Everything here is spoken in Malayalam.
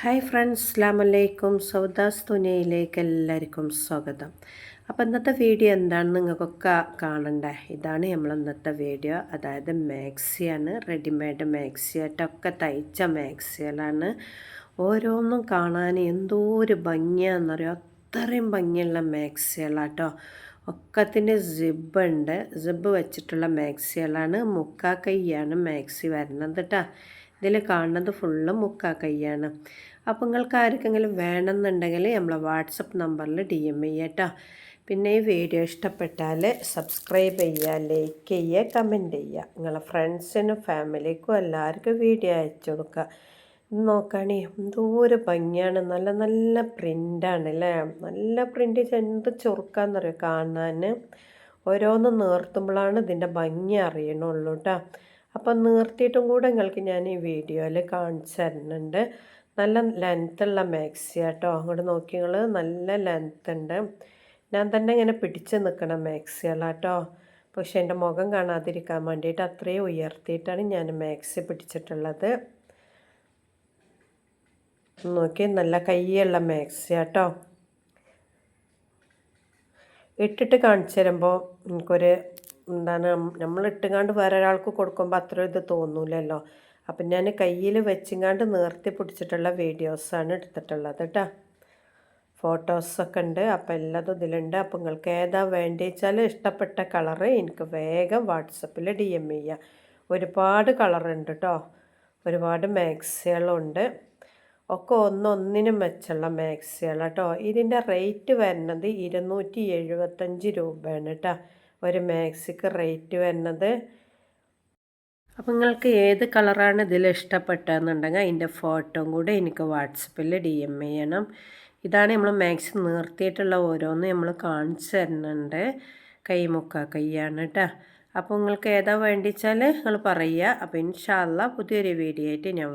ഹായ് ഫ്രണ്ട്സ് അസ്ലാം അലൈക്കും സൗദാസ് തുനയിലേക്ക് എല്ലാവർക്കും സ്വാഗതം. അപ്പോൾ ഇന്നത്തെ വീഡിയോ എന്താണെന്ന് നിങ്ങൾക്കൊക്കെ കാണണ്ട? ഇതാണ് നമ്മൾ ഇന്നത്തെ വീഡിയോ. അതായത് മാക്സിയാണ് റെഡിമെയ്ഡ് മാക്സിയായിട്ടൊക്കെ തയ്ച്ച മാക്സികളാണ്. ഓരോന്നും കാണാൻ എന്തോ ഒരു ഭംഗിയാണെന്നറിയോ? അത്രയും ഭംഗിയുള്ള മാക്സികളാട്ടോ. ഒക്കത്തിന്റെ സിബ് ഉണ്ട് സിബ് വെച്ചിട്ടുള്ള മാക്സികളാണ്. മുക്കാ കൈയാണ് മാക്സി വരുന്നത് കേട്ടോ ഇതിൽ കാണുന്നത് ഫുള്ള് മുക്കാ കൈയാണ്. അപ്പോൾ നിങ്ങൾക്ക് ആർക്കെങ്കിലും വേണമെന്നുണ്ടെങ്കിൽ നമ്മളെ വാട്സപ്പ് നമ്പറിൽ ഡി എം ചെയ്യട്ടോ. പിന്നെ ഈ വീഡിയോ ഇഷ്ടപ്പെട്ടാൽ സബ്സ്ക്രൈബ് ചെയ്യുക ലൈക്ക് ചെയ്യുക കമന്റ് ചെയ്യുക. നിങ്ങളെ ഫ്രണ്ട്സിനും ഫാമിലിക്കും എല്ലാവർക്കും വീഡിയോ അയച്ചു കൊടുക്കുക. നോക്കുകയാണേ എന്തോ ഒരു ഭംഗിയാണ്. നല്ല നല്ല പ്രിന്റാണ് അല്ലേ നല്ല പ്രിന്റ് എന്ത് ചുറുക്കാന്നറിയോ കാണാൻ ഓരോന്ന് നേർത്തുമ്പോഴാണ് ഇതിന്റെ ഭംഗി അറിയണുള്ളൂ കേട്ടോ അപ്പം നിർത്തിയിട്ടും കൂടെ നിങ്ങൾക്ക് ഞാൻ ഈ വീഡിയോയിൽ കാണിച്ചു തരുന്നുണ്ട് നല്ല ലെങ്ത്തുള്ള മാക്സി കേട്ടോ അങ്ങോട്ട് നോക്കി നിങ്ങൾ നല്ല ലെങ്ത്ത് ഉണ്ട്. ഞാൻ തന്നെ ഇങ്ങനെ പിടിച്ച് നിൽക്കണം മാക്സികളാട്ടോ പക്ഷേ എന്റെ മുഖം കാണാതിരിക്കാൻ വേണ്ടിയിട്ട് അത്രയും ഉയർത്തിയിട്ടാണ് ഞാൻ മാക്സി പിടിച്ചിട്ടുള്ളത്. നോക്കി നല്ല കയ്യുള്ള മാക്സി കേട്ടോ ഇട്ടിട്ട് കാണിച്ചു തരുമ്പോൾ എനിക്കൊരു എന്താണ് നമ്മൾ ഇട്ടുകാണ്ട് വേറെ ഒരാൾക്ക് കൊടുക്കുമ്പോൾ അത്ര ഇത് തോന്നൂലല്ലോ. അപ്പം ഞാൻ കയ്യിൽ വെച്ചിങ്ങാണ്ട് നിർത്തി പിടിച്ചിട്ടുള്ള വീഡിയോസാണ് എടുത്തിട്ടുള്ളത് കേട്ടോ ഫോട്ടോസൊക്കെ ഉണ്ട് അപ്പം എല്ലാതും ഇതിലുണ്ട്. അപ്പം നിങ്ങൾക്ക് ഏതാ വേണ്ടിച്ചാൽ ഇഷ്ടപ്പെട്ട കളറ് എനിക്ക് വേഗം വാട്സപ്പിൽ ഡി എം ചെയ്യാം. ഒരുപാട് കളറുണ്ട് കേട്ടോ ഒരുപാട് മാക്സികളുണ്ട്. ഒക്കെ ഒന്നൊന്നിനും വെച്ചുള്ള മാക്സികൾ കേട്ടോ ഇതിന്റെ റേറ്റ് വരുന്നത് ഇരുന്നൂറ്റി എഴുപത്തഞ്ച് രൂപയാണ് കേട്ടോ ഒരു മാക്സിക്ക് റേറ്റ് വരുന്നത് അപ്പോൾ നിങ്ങൾക്ക് ഏത് കളറാണ് ഇതിൽ ഇഷ്ടപ്പെട്ടതെന്നുണ്ടെങ്കിൽ അതിന്റെ ഫോട്ടോയും കൂടെ എനിക്ക് വാട്സപ്പിൽ ഡി എം ചെയ്യണം. ഇതാണ് നമ്മൾ മാക്സി നിർത്തിയിട്ടുള്ള ഓരോന്ന് നമ്മൾ കാണിച്ചു തരുന്നുണ്ട്. കൈമുക്ക കൈയാണ് കേട്ടോ. അപ്പോൾ നിങ്ങൾക്ക് ഏതാ വേണ്ടിച്ചാൽ നിങ്ങൾ പറയുക. അപ്പോൾ ഇൻഷാല്ല പുതിയൊരു വീഡിയോ ആയിട്ട് ഞാൻ